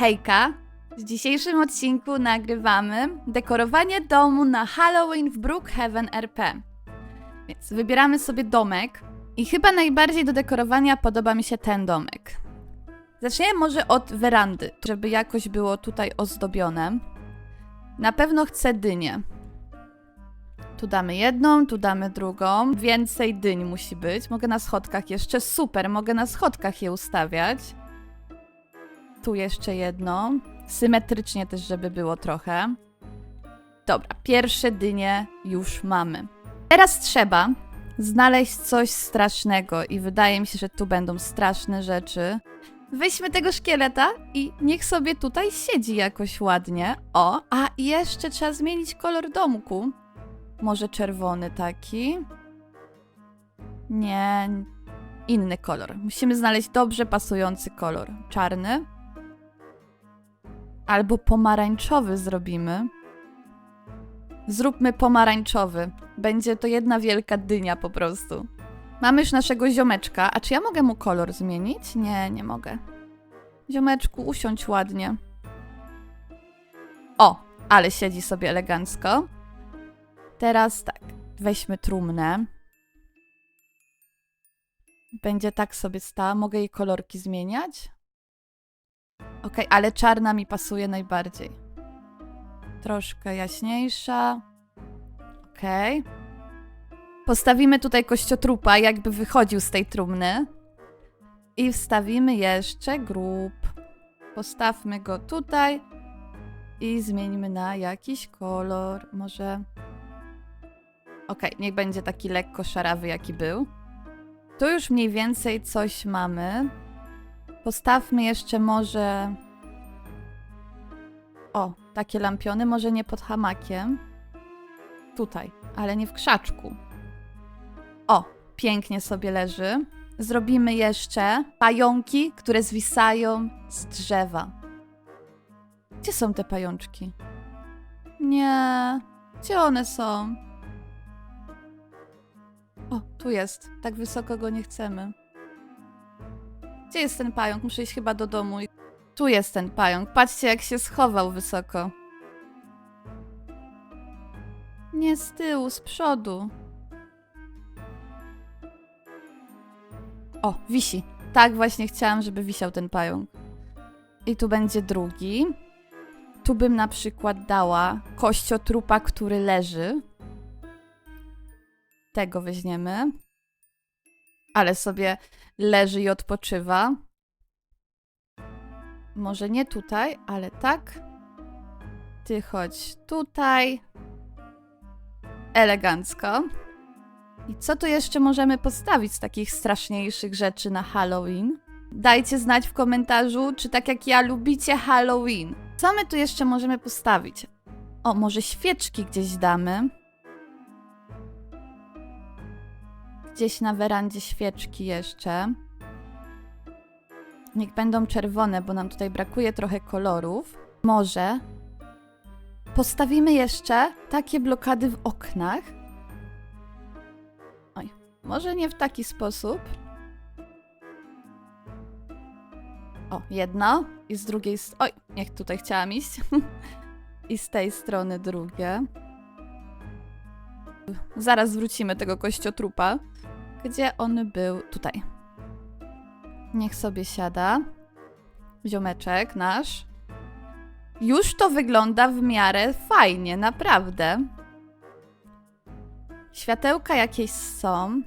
Hejka! W dzisiejszym odcinku nagrywamy dekorowanie domu na Halloween w Brookhaven RP. Więc wybieramy sobie domek i chyba najbardziej do dekorowania podoba mi się ten domek. Zaczniemy może od werandy, żeby jakoś było tutaj ozdobione. Na pewno chcę dynię. Tu damy jedną, tu damy drugą. Więcej dyń musi być. Mogę na schodkach jeszcze. Super, mogę na schodkach je ustawiać. Tu jeszcze jedno. Symetrycznie też, żeby było trochę. Dobra, pierwsze dynie już mamy. Teraz trzeba znaleźć coś strasznego i wydaje mi się, że tu będą straszne rzeczy. Weźmy tego szkieleta i niech sobie tutaj siedzi jakoś ładnie. O, a jeszcze trzeba zmienić kolor domku. Może czerwony taki? Nie, inny kolor. Musimy znaleźć dobrze pasujący kolor. Czarny? Albo pomarańczowy zrobimy. Zróbmy pomarańczowy. Będzie to jedna wielka dynia po prostu. Mamy już naszego ziomeczka. A czy ja mogę mu kolor zmienić? Nie, nie mogę. Ziomeczku, usiądź ładnie. O, ale siedzi sobie elegancko. Teraz tak, weźmy trumnę. Będzie tak sobie stała. Mogę jej kolorki zmieniać? Okej, ale czarna mi pasuje najbardziej. Troszkę jaśniejsza. Okej. Postawimy tutaj kościotrupa, jakby wychodził z tej trumny. I wstawimy jeszcze grób. Postawmy go tutaj. I zmieńmy na jakiś kolor. Może. Okej, niech będzie taki lekko szarawy, jaki był. Tu już mniej więcej coś mamy. Postawmy jeszcze może. O, takie lampiony, może nie pod hamakiem. Tutaj, ale nie w krzaczku. O, pięknie sobie leży. Zrobimy jeszcze pająki, które zwisają z drzewa. Gdzie są te pajączki? Nie. Gdzie one są? O, tu jest. Tak wysoko go nie chcemy. Gdzie jest ten pająk? Muszę iść chyba do domu. Tu jest ten pająk. Patrzcie, jak się schował wysoko. Nie z tyłu, z przodu. O, wisi. Tak właśnie chciałam, żeby wisiał ten pająk. I tu będzie drugi. Tu bym na przykład dała kościotrupa, który leży. Tego weźmiemy. Ale sobie leży i odpoczywa. Może nie tutaj, ale tak. Ty chodź tutaj. Elegancko. I co tu jeszcze możemy postawić z takich straszniejszych rzeczy na Halloween? Dajcie znać w komentarzu, czy tak jak ja lubicie Halloween. Co my tu jeszcze możemy postawić? O, może świeczki gdzieś damy. Gdzieś na werandzie świeczki jeszcze. Niech będą czerwone, bo nam tutaj brakuje trochę kolorów. Może postawimy jeszcze takie blokady w oknach. Oj, może nie w taki sposób. O, jedno i z drugiej. Oj, niech tutaj chciałam iść. I z tej strony drugie. Zaraz wrócimy tego kościotrupa. Gdzie on był? Tutaj. Niech sobie siada. Ziomeczek nasz. Już to wygląda w miarę fajnie, naprawdę. Światełka jakieś są.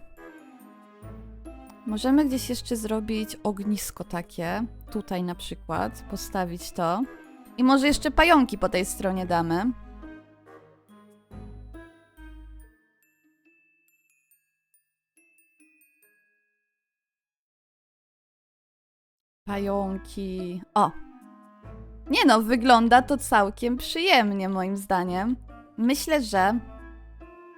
Możemy gdzieś jeszcze zrobić ognisko takie. Tutaj na przykład. Postawić to. I może jeszcze pająki po tej stronie damy. Pająki. O! Nie no, wygląda to całkiem przyjemnie, moim zdaniem. Myślę, że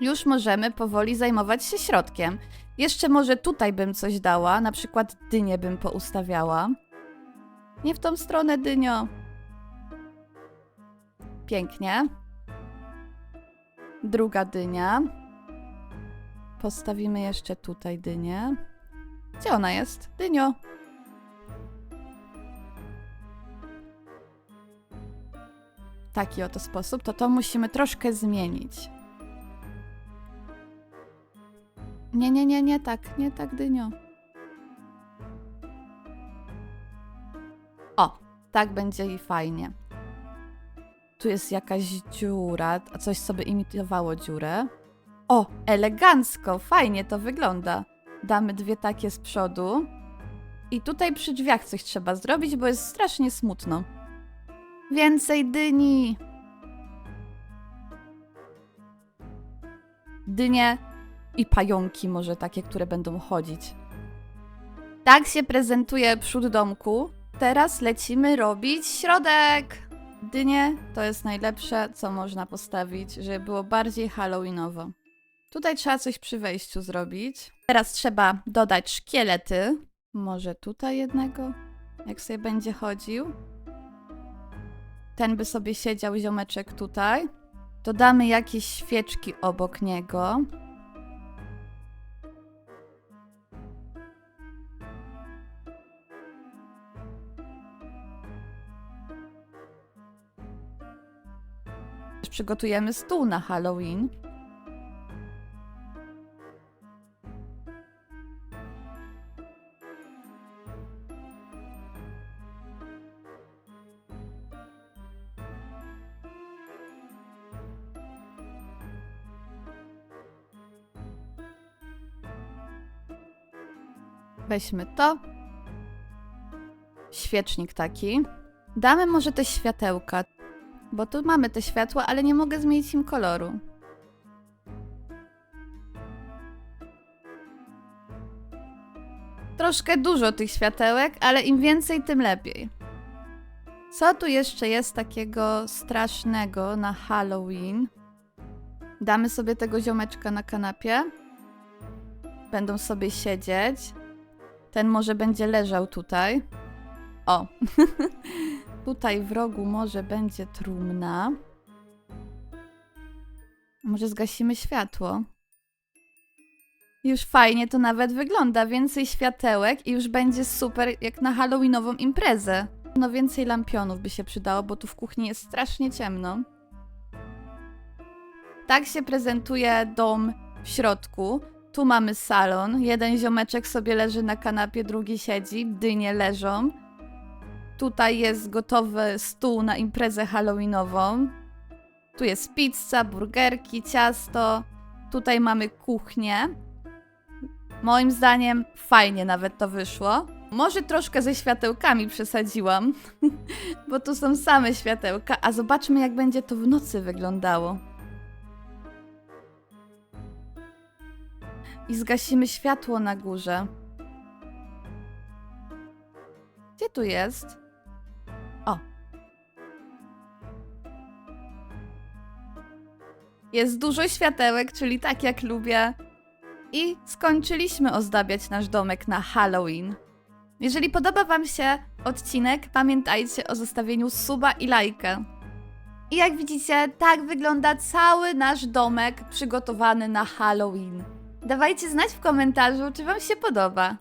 już możemy powoli zajmować się środkiem. Jeszcze może tutaj bym coś dała, na przykład dynię bym poustawiała. Nie w tą stronę, dynio. Pięknie. Druga dynia. Postawimy jeszcze tutaj dynię. Gdzie ona jest? Dynio. Taki oto sposób, to to musimy troszkę zmienić. Nie, nie, nie, nie tak, nie tak, Dynio. O, tak będzie i fajnie. Tu jest jakaś dziura, a coś sobie imitowało dziurę. O, elegancko, fajnie to wygląda. Damy dwie takie z przodu. I tutaj przy drzwiach coś trzeba zrobić, bo jest strasznie smutno. Więcej dyni! Dynie i pająki może takie, które będą chodzić. Tak się prezentuje przód domku. Teraz lecimy robić środek. Dynie to jest najlepsze, co można postawić, żeby było bardziej halloweenowo. Tutaj trzeba coś przy wejściu zrobić. Teraz trzeba dodać szkielety. Może tutaj jednego, jak sobie będzie chodził. Ten by sobie siedział, ziomeczek tutaj. Dodamy jakieś świeczki obok niego. Przygotujemy stół na Halloween. Weźmy to. Świecznik taki. Damy może te światełka, bo tu mamy te światła, ale nie mogę zmienić im koloru. Troszkę dużo tych światełek, ale im więcej, tym lepiej. Co tu jeszcze jest takiego strasznego na Halloween? Damy sobie tego ziomeczka na kanapie. Będą sobie siedzieć. Ten może będzie leżał tutaj. O. tutaj w rogu może będzie trumna. Może zgasimy światło. Już fajnie to nawet wygląda. Więcej światełek i już będzie super jak na halloweenową imprezę. No więcej lampionów by się przydało, bo tu w kuchni jest strasznie ciemno. Tak się prezentuje dom w środku. Tu mamy salon. Jeden ziomeczek sobie leży na kanapie, drugi siedzi. Dynie leżą. Tutaj jest gotowy stół na imprezę halloweenową. Tu jest pizza, burgerki, ciasto. Tutaj mamy kuchnię. Moim zdaniem fajnie nawet to wyszło. Może troszkę ze światełkami przesadziłam, bo tu są same światełka, a zobaczmy jak będzie to w nocy wyglądało. I zgasimy światło na górze. Gdzie tu jest? O. Jest dużo światełek, czyli tak jak lubię. I skończyliśmy ozdabiać nasz domek na Halloween. Jeżeli podoba Wam się odcinek, pamiętajcie o zostawieniu suba i lajka. I jak widzicie, tak wygląda cały nasz domek przygotowany na Halloween. Dawajcie znać w komentarzu, czy Wam się podoba.